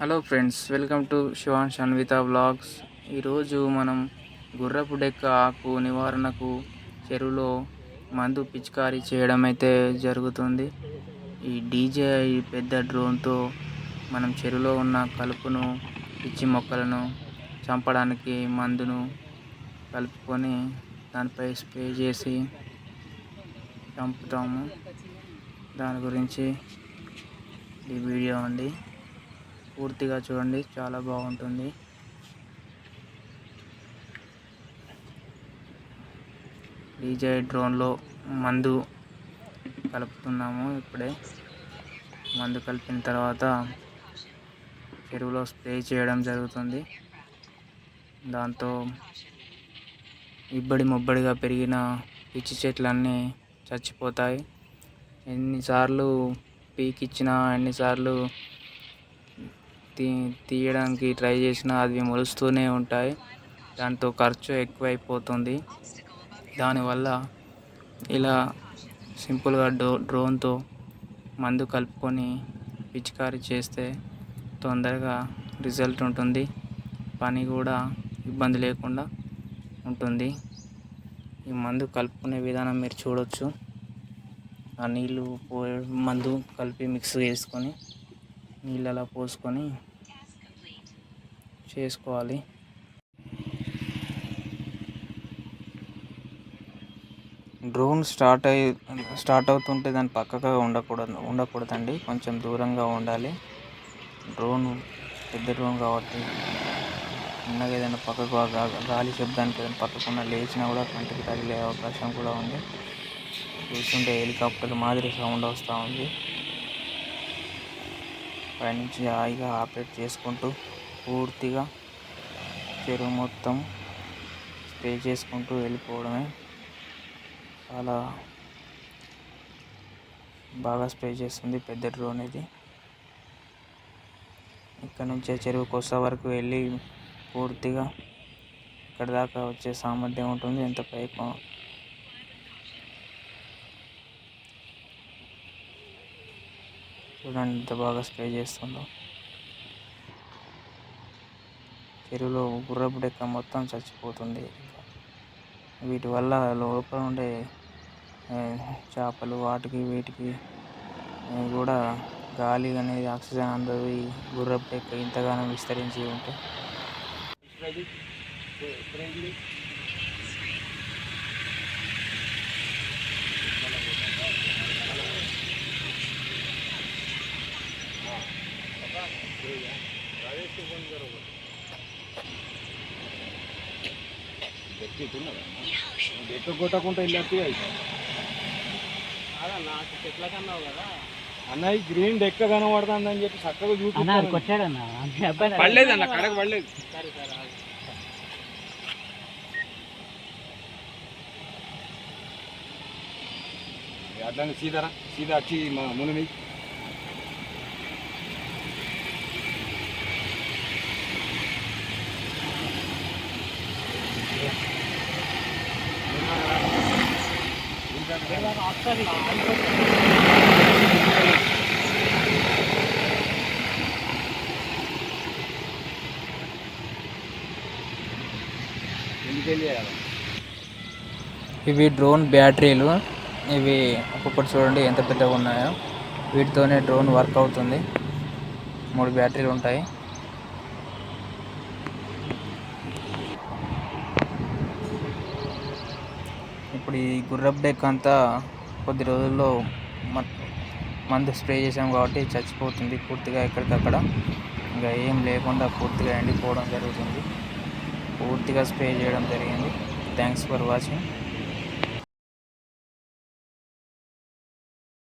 Hello friends welcome to Shivan Shanvitha vlogs ఈరోజు మనం గుర్రపు డెక్క ఆకు నివారణకు చెరువులో మందు పిచికారీ చేయడం అయితే జరుగుతుంది. ఈ డీజే ఈ పెద్ద డ్రోన్తో మనం చెరువులో ఉన్న కలుపును పిచ్చి మొక్కలను చంపడానికి మందును కలుపుకొని దానిపై స్ప్రే చేసి చంపుతాము. దాని గురించి ఈ వీడియో అండి. పూర్తిగా చూడండి చాలా బాగుంటుంది. డీజే డ్రోన్లో మందు కలుపుతున్నాము ఇప్పుడే. మందు కలిపిన తర్వాత చెరువులో స్ప్రే చేయడం జరుగుతుంది. దాంతో ఇబ్బడి ముబ్బడిగా పెరిగిన పిచ్చి చెట్లన్నీ చచ్చిపోతాయి. ఎన్నిసార్లు పీకిచ్చినా ఎన్నిసార్లు తీ తీయడానికి ట్రై చేసినా అవి మొలుస్తూనే ఉంటాయి. దాంతో ఖర్చు ఎక్కువైపోతుంది. దానివల్ల ఇలా సింపుల్గా డ్రో డ్రోన్తో మందు కలుపుకొని పిచికారీ చేస్తే తొందరగా రిజల్ట్ ఉంటుంది. పని కూడా ఇబ్బంది లేకుండా ఉంటుంది. ఈ మందు కలుపుకునే విధానం మీరు చూడొచ్చు. ఆ నీళ్ళు పో మందు కలిపి మిక్స్ చేసుకొని నీళ్ళు అలా పోసుకొని చేసుకోవాలి. డ్రోన్ స్టార్ట్ అయ్యి స్టార్ట్ అవుతుంటే దాని పక్కగా ఉండకూడదు ఉండకూడదండి. కొంచెం దూరంగా ఉండాలి. డ్రోన్ పెద్ద డ్రోన్ కాబట్టి చిన్నగా ఏదైనా పక్కకు గాలి శబ్దానికి ఏదైనా పక్కకున్న లేచినా కూడా కంటికి తగిలే అవకాశం కూడా ఉంది. చూస్తుంటే హెలికాప్టర్ మాదిరి సౌండ్ వస్తూ ఉంది. పైనుంచి హాయిగా ఆపరేట్ చేసుకుంటూ పూర్తిగా చెరువు మొత్తం స్ప్రే చేసుకుంటూ వెళ్ళిపోవడమే. చాలా బాగా స్ప్రే చేస్తుంది పెద్ద డ్రోన్ ఇది ఇక్కడ నుంచే చెరువు కొస వరకు వెళ్ళి పూర్తిగా ఇక్కడ దాకా వచ్చే సామర్థ్యం ఉంటుంది. ఎంత పైపు చూడండి ఎంత బాగా స్ప్రే చేస్తుందో. చెరువులో గుర్రపు డెక్క మొత్తం చచ్చిపోతుంది. వీటి వల్ల లోపల ఉండే చేపలు వాటికి వీటికి కూడా గాలి అనేది ఆక్సిజన్ అందదు ఈ గుర్రపు డెక్క ఇంతగానో విస్తరించి ఉంటే. ఎక్క కొట్టకుండా కదా అన్న ఈ గ్రీన్ డెక్క కనబడుతుంది అని చెప్పి చక్కగా చూపి కొట్టాడన్న. పడలేదు అన్న కడకు పడలేదు. సరే సరే ఆగు. అట్లానే సీతారా సీదా వచ్చి మా మునిమి. ఇవి డ్రోన్ బ్యాటరీలు. ఇవి ఒక్కొక్కటి చూడండి ఎంత పెద్దగా ఉన్నాయో. వీటితోనే డ్రోన్ వర్క్ అవుతుంది. మూడు బ్యాటరీలు ఉంటాయి. ఇప్పుడు ఈ గుర్రపు డెక్ అంతా కొద్ది రోజుల్లో మ- మందు స్ప్రే చేసాం కాబట్టి చచ్చిపోతుంది పూర్తిగా ఎక్కడికక్కడ. ఇంకా ఏం లేకుండా పూర్తిగా ఎండిపోవడం జరుగుతుంది. పూర్తిగా స్ప్రే చేయడం జరిగింది. Thanks for watching